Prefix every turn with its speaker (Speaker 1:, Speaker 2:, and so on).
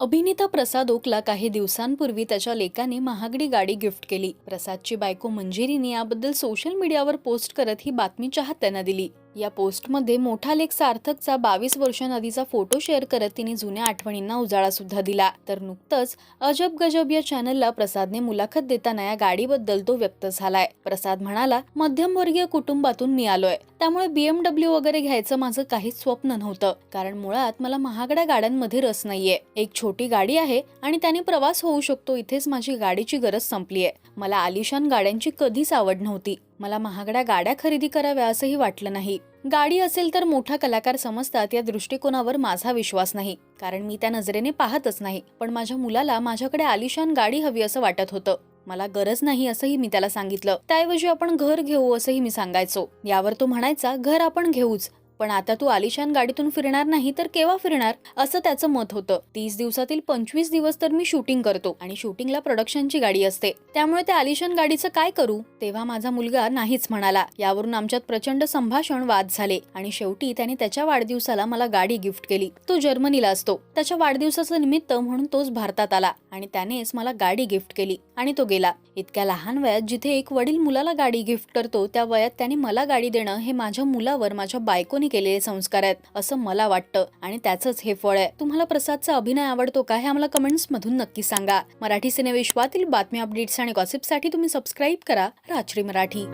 Speaker 1: अभिनेता प्रसाद ओकला काही दिवसांपूर्वी त्याच्या लेकाने महागडी गाडी गिफ्ट केली. प्रसादची बायको मंजिरीने याबद्दल सोशल मीडियावर पोस्ट करत ही बातमी चाहत्यांना दिली. या पोस्टमध्ये मोठा लेख सार्थकचा बावीस वर्षांआधीचा फोटो शेअर करत तिने जुन्या आठवणींना उजाळा सुद्धा दिला. तर नुकतंच अजब गजब या चॅनलला प्रसादने मुलाखत देताना या गाडीबद्दल तो व्यक्त झालाय. प्रसाद म्हणाला मध्यमवर्गीय कुटुंबातून मी आलोय. त्यामुळे बीएमडब्ल्यू वगैरे घ्यायचं माझं काहीच स्वप्न नव्हतं. कारण मुळात मला महागड्या गाड्यांमध्ये रस नाहीये. एक छोटी गाडी आहे आणि त्याने प्रवास होऊ शकतो. इथेच माझी गाडीची गरज संपलीये. मला आलिशान गाड्यांची कधीच आवड नव्हती. मला महागड्या गाड्या खरेदी कराव्या असंही वाटलं नाही. गाडी असेल तर मोठा कलाकार समजतात या दृष्टिकोनावर माझा विश्वास नाही. कारण मी त्या नजरेने पाहतच नाही. पण माझ्या मुलाला माझ्याकडे आलिशान गाडी हवी असं वाटत होतं. मला गरज नाही असंही मी त्याला सांगितलं. त्याऐवजी आपण घर घेऊ असंही मी सांगायचो. यावर तो म्हणायचा घर आपण घेऊच. पण आता तू आलिशान गाडीतून फिरणार नाही तर केव्हा फिरणार? असं त्याचं मत होतं. तीस दिवसातील पंचवीस दिवस तर मी शूटिंग करतो आणि शूटिंगला प्रोडक्शनची गाडी असते. त्यामुळे त्या आलिशान गाडीचं काय करू? तेव्हा माझा मुलगा नाहीच म्हणाला. यावरून आमच्यात प्रचंड संभाषण वाद झाले आणि शेवटी त्याने त्याच्या वाढदिवसाला मला गाडी गिफ्ट केली. तो जर्मनीला असतो. त्याच्या वाढदिवसाचं निमित्त म्हणून तोच भारतात आला आणि त्यानेच मला गाडी गिफ्ट केली आणि तो गेला. इतक्या लहान वयात जिथे एक वडील मुलाला गाडी गिफ्ट करतो त्या वयात त्याने मला गाडी देणं हे माझ्या मुलावर माझ्या बायकोने केलेले संस्कार आहेत असं मला वाटतं. आणि त्याचंच हे फळ आहे. तुम्हाला प्रसादचा अभिनय आवडतो का हे आम्हाला कमेंट्स मधून नक्की सांगा. मराठी सिनेविश्वातील बातमी अपडेट्स आणि गॉसिपसाठी तुम्ही सबस्क्राईब करा. राजश्री मराठी.